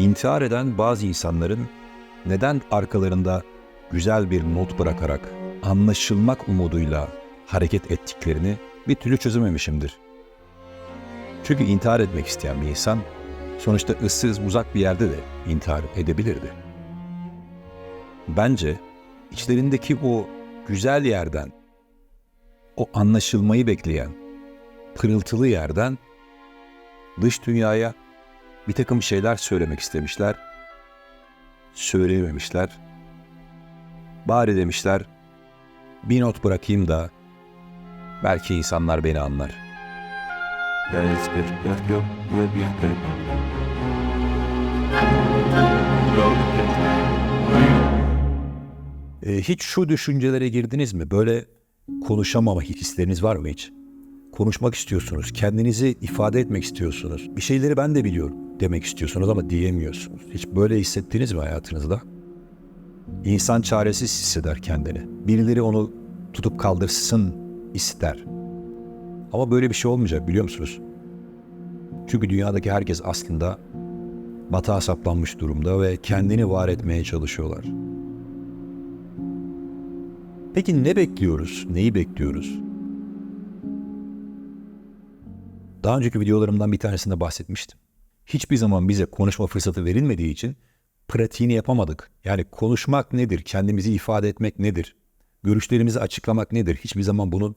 İntihar eden bazı insanların neden arkalarında güzel bir not bırakarak anlaşılmak umuduyla hareket ettiklerini bir türlü çözememişimdir. Çünkü intihar etmek isteyen bir insan sonuçta ıssız uzak bir yerde de intihar edebilirdi. Bence içlerindeki o güzel yerden, o anlaşılmayı bekleyen, pırıltılı yerden dış dünyaya bir takım şeyler söylemek istemişler, söyleyememişler. Bari demişler, bir not bırakayım da belki insanlar beni anlar. Ee, hiç şu düşüncelere girdiniz mi? Böyle konuşamama hisleriniz var mı hiç? Konuşmak istiyorsunuz, kendinizi ifade etmek istiyorsunuz. Bir şeyleri ben de biliyorum demek istiyorsunuz ama diyemiyorsunuz. Hiç böyle hissettiniz mi hayatınızda? İnsan çaresiz hisseder kendini. Birileri onu tutup kaldırsın ister. Ama böyle bir şey olmayacak biliyor musunuz? Çünkü dünyadaki herkes aslında batağa saplanmış durumda ve kendini var etmeye çalışıyorlar. Peki ne bekliyoruz? Neyi bekliyoruz? Daha önceki videolarımdan bir tanesinde bahsetmiştim. Hiçbir zaman bize konuşma fırsatı verilmediği için pratiğini yapamadık. Yani konuşmak nedir? Kendimizi ifade etmek nedir? Görüşlerimizi açıklamak nedir? Hiçbir zaman bunun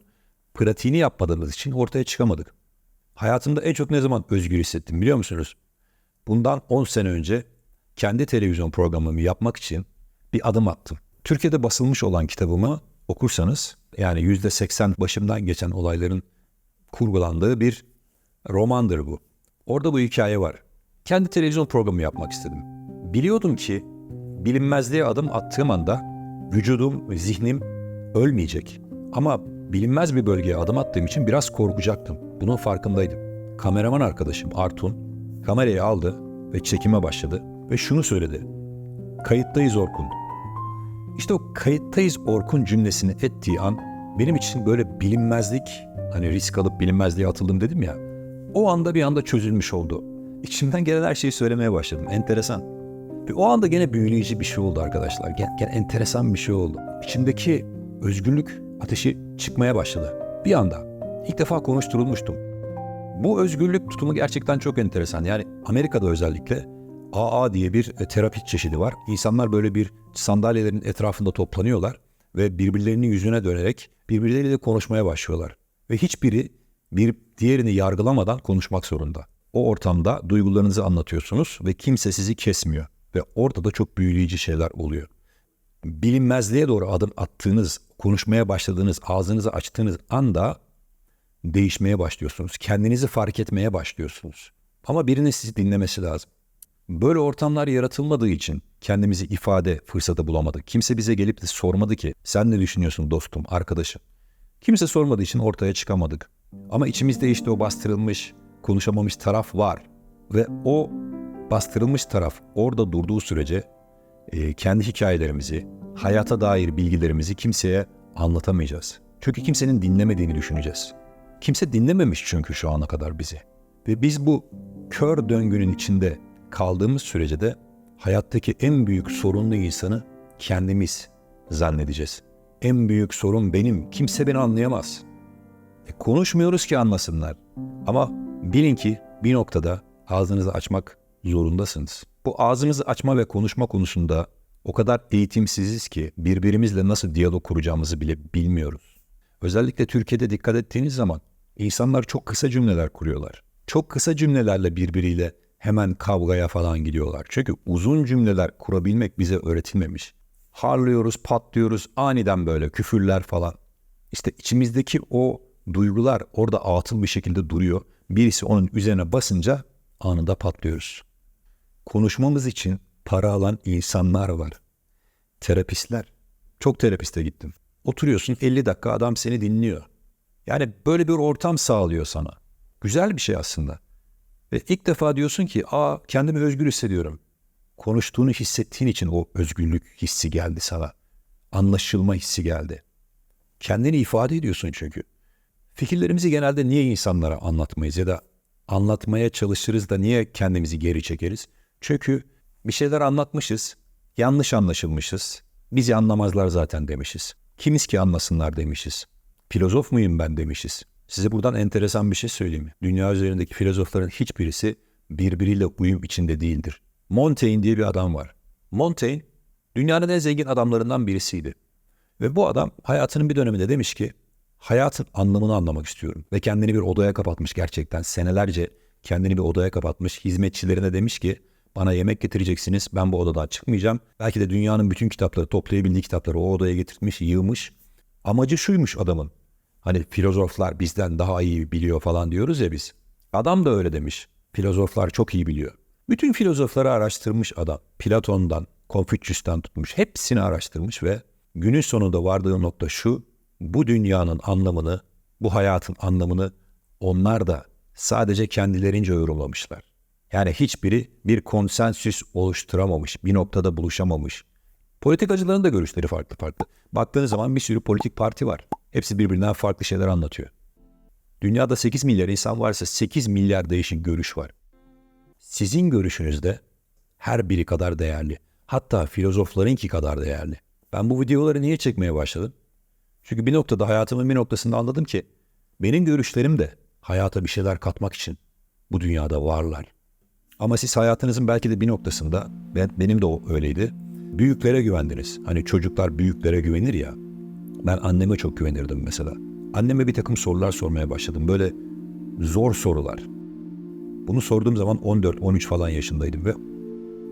pratiğini yapmadığımız için ortaya çıkamadık. Hayatımda en çok ne zaman özgür hissettim biliyor musunuz? Bundan 10 sene önce kendi televizyon programımı yapmak için bir adım attım. Türkiye'de basılmış olan kitabımı okursanız yani yüzde seksen başımdan geçen olayların kurgulandığı bir romandır bu. Orada bu hikaye var. Kendi televizyon programı yapmak istedim. Biliyordum ki bilinmezliğe adım attığım anda vücudum, zihnim ölmeyecek. Ama bilinmez bir bölgeye adım attığım için biraz korkacaktım. Bunun farkındaydım. Kameraman arkadaşım Artun kamerayı aldı ve çekime başladı ve şunu söyledi. Kayıttayız Orkun. İşte o kayıttayız Orkun cümlesini ettiği an benim için böyle bilinmezlik, hani risk alıp bilinmezliğe atıldım dedim ya. O anda bir anda çözülmüş oldu. İçimden gelen her şeyi söylemeye başladım. Enteresan. Ve o anda gene büyüleyici bir şey oldu arkadaşlar. Gene, gene enteresan bir şey oldu. İçimdeki özgürlük ateşi çıkmaya başladı. Bir anda. İlk defa konuşturulmuştum. Bu özgürlük tutumu gerçekten çok enteresan. Yani Amerika'da özellikle AA diye bir e, terapi çeşidi var. İnsanlar böyle bir sandalyelerin etrafında toplanıyorlar ve birbirlerinin yüzüne dönerek birbirleriyle konuşmaya başlıyorlar. Ve hiçbiri bir diğerini yargılamadan konuşmak zorunda. O ortamda duygularınızı anlatıyorsunuz ve kimse sizi kesmiyor. Ve orada da çok büyüleyici şeyler oluyor. Bilinmezliğe doğru adım attığınız, konuşmaya başladığınız, ağzınızı açtığınız anda değişmeye başlıyorsunuz. Kendinizi fark etmeye başlıyorsunuz. Ama birinin sizi dinlemesi lazım. Böyle ortamlar yaratılmadığı için kendimizi ifade fırsatı bulamadık. Kimse bize gelip de sormadı ki sen ne düşünüyorsun dostum, arkadaşım. Kimse sormadığı için ortaya çıkamadık. Ama içimizde işte o bastırılmış, konuşamamış taraf var. Ve o bastırılmış taraf orada durduğu sürece e, kendi hikayelerimizi, hayata dair bilgilerimizi kimseye anlatamayacağız. Çünkü kimsenin dinlemediğini düşüneceğiz. Kimse dinlememiş çünkü şu ana kadar bizi. Ve biz bu kör döngünün içinde kaldığımız sürece de hayattaki en büyük sorunlu insanı kendimiz zannedeceğiz. En büyük sorun benim, kimse beni anlayamaz. E, konuşmuyoruz ki anlasınlar. Ama bilin ki bir noktada ağzınızı açmak zorundasınız. Bu ağzımızı açma ve konuşma konusunda o kadar eğitimsiziz ki birbirimizle nasıl diyalog kuracağımızı bile bilmiyoruz. Özellikle Türkiye'de dikkat ettiğiniz zaman insanlar çok kısa cümleler kuruyorlar. Çok kısa cümlelerle birbiriyle hemen kavgaya falan gidiyorlar. Çünkü uzun cümleler kurabilmek bize öğretilmemiş. Harlıyoruz, patlıyoruz, aniden böyle küfürler falan. İşte içimizdeki o duygular orada atıl bir şekilde duruyor. Birisi onun üzerine basınca anında patlıyoruz. Konuşmamız için para alan insanlar var. Terapistler. Çok terapiste gittim. Oturuyorsun 50 dakika adam seni dinliyor. Yani böyle bir ortam sağlıyor sana. Güzel bir şey aslında. Ve ilk defa diyorsun ki aa kendimi özgür hissediyorum. Konuştuğunu hissettiğin için o özgürlük hissi geldi sana. Anlaşılma hissi geldi. Kendini ifade ediyorsun çünkü. Fikirlerimizi genelde niye insanlara anlatmayız ya da anlatmaya çalışırız da niye kendimizi geri çekeriz? Çünkü bir şeyler anlatmışız, yanlış anlaşılmışız. Bizi anlamazlar zaten demişiz. Kimiz ki anlasınlar demişiz. Filozof muyum ben demişiz. Size buradan enteresan bir şey söyleyeyim. Dünya üzerindeki filozofların hiçbirisi birbiriyle uyum içinde değildir. Montaigne diye bir adam var. Montaigne dünyanın en zengin adamlarından birisiydi. Ve bu adam hayatının bir döneminde demiş ki hayatın anlamını anlamak istiyorum. Ve kendini bir odaya kapatmış gerçekten senelerce kendini bir odaya kapatmış. Hizmetçilerine demiş ki bana yemek getireceksiniz ben bu odadan çıkmayacağım. Belki de dünyanın bütün kitapları toplayabildiği kitapları o odaya getirtmiş yığmış. Amacı şuymuş adamın. Hani filozoflar bizden daha iyi biliyor falan diyoruz ya biz. Adam da öyle demiş. Filozoflar çok iyi biliyor. Bütün filozofları araştırmış adam. Platon'dan, Konfüçyüs'ten tutmuş. Hepsini araştırmış ve günün sonunda vardığı nokta şu. Bu dünyanın anlamını, bu hayatın anlamını onlar da sadece kendilerince yorumlamışlar. Yani hiçbiri bir konsensüs oluşturamamış, bir noktada buluşamamış. Politikacıların da görüşleri farklı farklı. Baktığınız zaman bir sürü politik parti var. Hepsi birbirinden farklı şeyler anlatıyor. Dünyada 8 milyar insan varsa 8 milyar değişik görüş var. Sizin görüşünüzde her biri kadar değerli. Hatta filozoflarınki kadar değerli. Ben bu videoları niye çekmeye başladım? Çünkü bir noktada hayatımın bir noktasında anladım ki benim görüşlerim de hayata bir şeyler katmak için bu dünyada varlar. Ama siz hayatınızın belki de bir noktasında, ben, benim de o öyleydi, büyüklere güvendiniz. Hani çocuklar büyüklere güvenir ya. Ben anneme çok güvenirdim mesela. Anneme bir takım sorular sormaya başladım. Böyle zor sorular. Bunu sorduğum zaman 14-13 falan yaşındaydım ve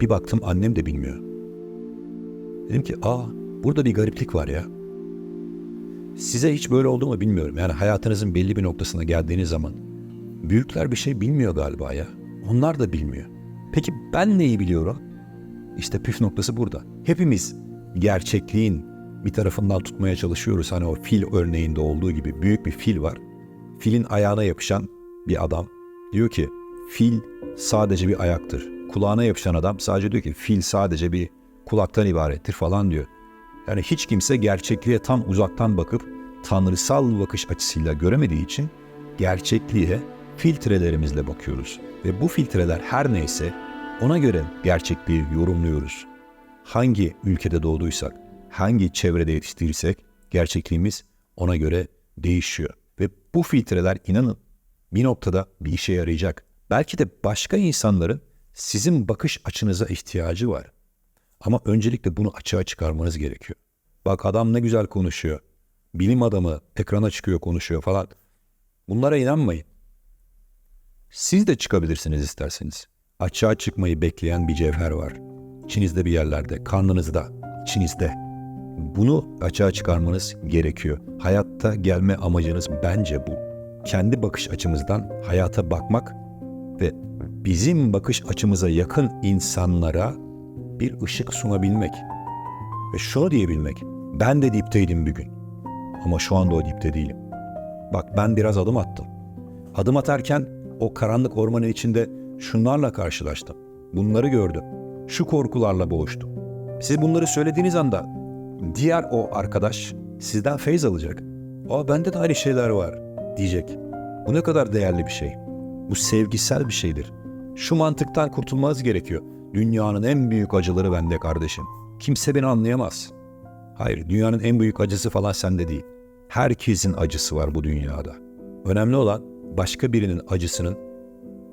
bir baktım annem de bilmiyor. Dedim ki aa burada bir gariplik var ya. Size hiç böyle oldu mu bilmiyorum. Yani hayatınızın belli bir noktasına geldiğiniz zaman büyükler bir şey bilmiyor galiba ya. Onlar da bilmiyor. Peki ben neyi biliyorum? İşte püf noktası burada. Hepimiz gerçekliğin bir tarafından tutmaya çalışıyoruz. Hani o fil örneğinde olduğu gibi büyük bir fil var. Filin ayağına yapışan bir adam diyor ki fil sadece bir ayaktır. Kulağına yapışan adam sadece diyor ki fil sadece bir kulaktan ibarettir falan diyor. Yani hiç kimse gerçekliğe tam uzaktan bakıp tanrısal bakış açısıyla göremediği için gerçekliğe filtrelerimizle bakıyoruz. Ve bu filtreler her neyse ona göre gerçekliği yorumluyoruz. Hangi ülkede doğduysak, hangi çevrede yetiştirirsek gerçekliğimiz ona göre değişiyor. Ve bu filtreler inanın bir noktada bir işe yarayacak. Belki de başka insanların sizin bakış açınıza ihtiyacı var. Ama öncelikle bunu açığa çıkarmanız gerekiyor. Bak adam ne güzel konuşuyor. Bilim adamı ekrana çıkıyor konuşuyor falan. Bunlara inanmayın. Siz de çıkabilirsiniz isterseniz. Açığa çıkmayı bekleyen bir cevher var. İçinizde bir yerlerde, karnınızda, içinizde. Bunu açığa çıkarmanız gerekiyor. Hayatta gelme amacınız bence bu. Kendi bakış açımızdan hayata bakmak ve bizim bakış açımıza yakın insanlara bir ışık sunabilmek. Ve şunu diyebilmek. Ben de dipteydim bir gün. Ama şu anda o dipte değilim. Bak ben biraz adım attım. Adım atarken o karanlık ormanın içinde şunlarla karşılaştım. Bunları gördüm. Şu korkularla boğuştum. Siz bunları söylediğiniz anda diğer o arkadaş sizden feyz alacak. Aa bende de aynı şeyler var diyecek. Bu ne kadar değerli bir şey. Bu sevgisel bir şeydir. Şu mantıktan kurtulmanız gerekiyor. Dünyanın en büyük acıları bende kardeşim. Kimse beni anlayamaz. Hayır, dünyanın en büyük acısı falan sende değil. Herkesin acısı var bu dünyada. Önemli olan başka birinin acısının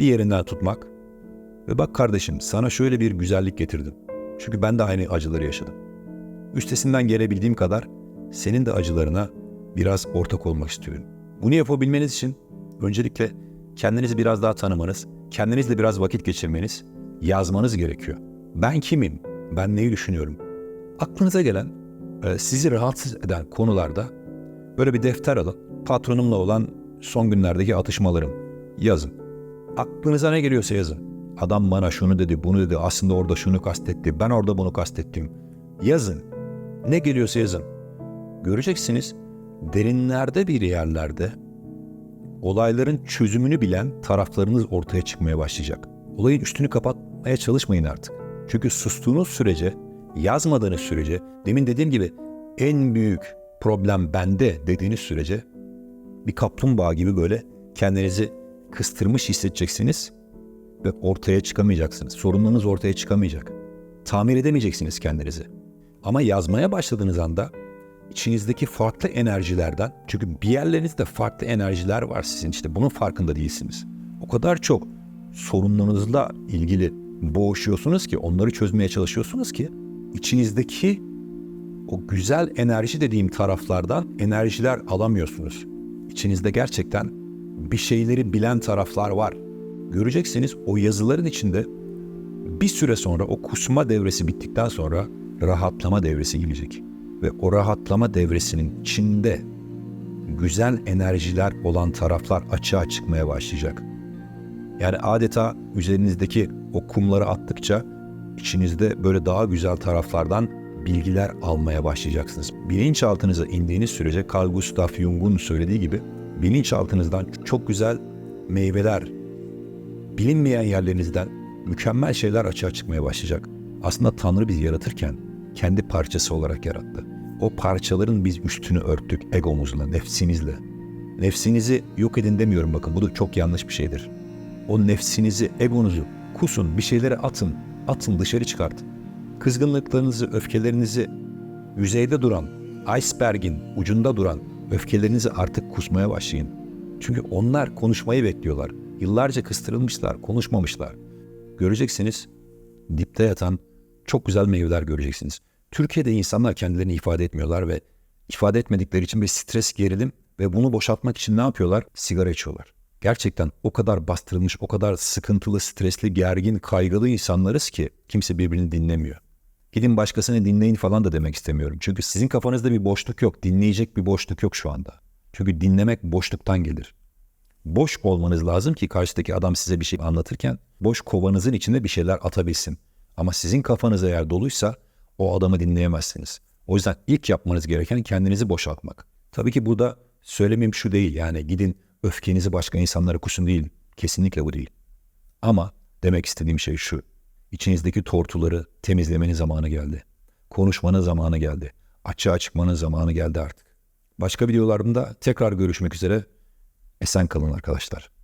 bir yerinden tutmak ve bak kardeşim sana şöyle bir güzellik getirdim. Çünkü ben de aynı acıları yaşadım. Üstesinden gelebildiğim kadar senin de acılarına biraz ortak olmak istiyorum. Bunu yapabilmeniz için öncelikle kendinizi biraz daha tanımanız, kendinizle biraz vakit geçirmeniz, yazmanız gerekiyor. Ben kimim? Ben neyi düşünüyorum? Aklınıza gelen, e, sizi rahatsız eden konularda böyle bir defter alın. Patronumla olan son günlerdeki atışmalarım yazın. Aklınıza ne geliyorsa yazın. Adam bana şunu dedi, bunu dedi, aslında orada şunu kastetti, ben orada bunu kastettim. Yazın. Ne geliyorsa yazın. Göreceksiniz derinlerde bir yerlerde olayların çözümünü bilen taraflarınız ortaya çıkmaya başlayacak. Olayın üstünü kapatmaya çalışmayın artık. Çünkü sustuğunuz sürece, yazmadığınız sürece, demin dediğim gibi en büyük problem bende dediğiniz sürece bir kaplumbağa gibi böyle kendinizi kıstırmış hissedeceksiniz ve ortaya çıkamayacaksınız. Sorunlarınız ortaya çıkamayacak. Tamir edemeyeceksiniz kendinizi. Ama yazmaya başladığınız anda içinizdeki farklı enerjilerden çünkü bir yerlerinizde farklı enerjiler var sizin işte bunun farkında değilsiniz. O kadar çok sorunlarınızla ilgili boğuşuyorsunuz ki onları çözmeye çalışıyorsunuz ki içinizdeki o güzel enerji dediğim taraflardan enerjiler alamıyorsunuz. İçinizde gerçekten bir şeyleri bilen taraflar var. Göreceksiniz o yazıların içinde bir süre sonra o kusma devresi bittikten sonra rahatlama devresi gelecek. Ve o rahatlama devresinin içinde güzel enerjiler olan taraflar açığa çıkmaya başlayacak. Yani adeta üzerinizdeki o kumları attıkça içinizde böyle daha güzel taraflardan bilgiler almaya başlayacaksınız. Bilinçaltınıza indiğiniz sürece Carl Gustav Jung'un söylediği gibi bilinçaltınızdan çok güzel meyveler, bilinmeyen yerlerinizden mükemmel şeyler açığa çıkmaya başlayacak. Aslında Tanrı bizi yaratırken kendi parçası olarak yarattı. O parçaların biz üstünü örttük egomuzla, nefsimizle. Nefsinizi yok edin demiyorum bakın bu da çok yanlış bir şeydir. O nefsinizi, egonuzu kusun, bir şeylere atın, atın dışarı çıkartın. Kızgınlıklarınızı, öfkelerinizi yüzeyde duran, iceberg'in ucunda duran öfkelerinizi artık kusmaya başlayın. Çünkü onlar konuşmayı bekliyorlar. Yıllarca kıstırılmışlar, konuşmamışlar. Göreceksiniz dipte yatan çok güzel meyveler göreceksiniz. Türkiye'de insanlar kendilerini ifade etmiyorlar ve ifade etmedikleri için bir stres, gerilim ve bunu boşaltmak için ne yapıyorlar? Sigara içiyorlar. Gerçekten o kadar bastırılmış, o kadar sıkıntılı, stresli, gergin, kaygılı insanlarız ki kimse birbirini dinlemiyor. Gidin başkasını dinleyin falan da demek istemiyorum. Çünkü sizin kafanızda bir boşluk yok. Dinleyecek bir boşluk yok şu anda. Çünkü dinlemek boşluktan gelir. Boş olmanız lazım ki karşıdaki adam size bir şey anlatırken boş kovanızın içinde bir şeyler atabilsin. Ama sizin kafanız eğer doluysa o adamı dinleyemezsiniz. O yüzden ilk yapmanız gereken kendinizi boşaltmak. Tabii ki burada söylemem şu değil yani gidin öfkenizi başka insanlara kusun değil. Kesinlikle bu değil. Ama demek istediğim şey şu. İçinizdeki tortuları temizlemenin zamanı geldi. Konuşmanın zamanı geldi. Açığa çıkmanın zamanı geldi artık. Başka videolarımda tekrar görüşmek üzere. Esen kalın arkadaşlar.